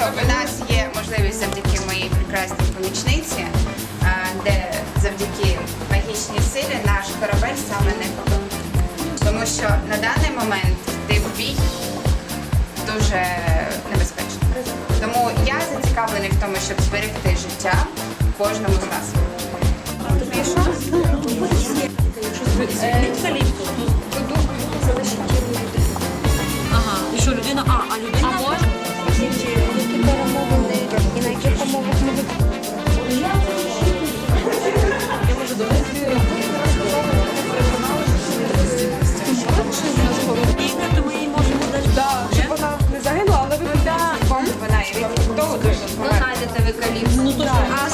що у нас є можливість завдяки моїй прекрасній помічниці, е, де завдяки магічній силі наш корабель саме не потонув. Тому що на даний момент йти в бій дуже небезпечно. Тому я зацікавлений в тому, щоб зберегти життя кожному з нас. Тобі що? Будь человека. Ну, то, да. А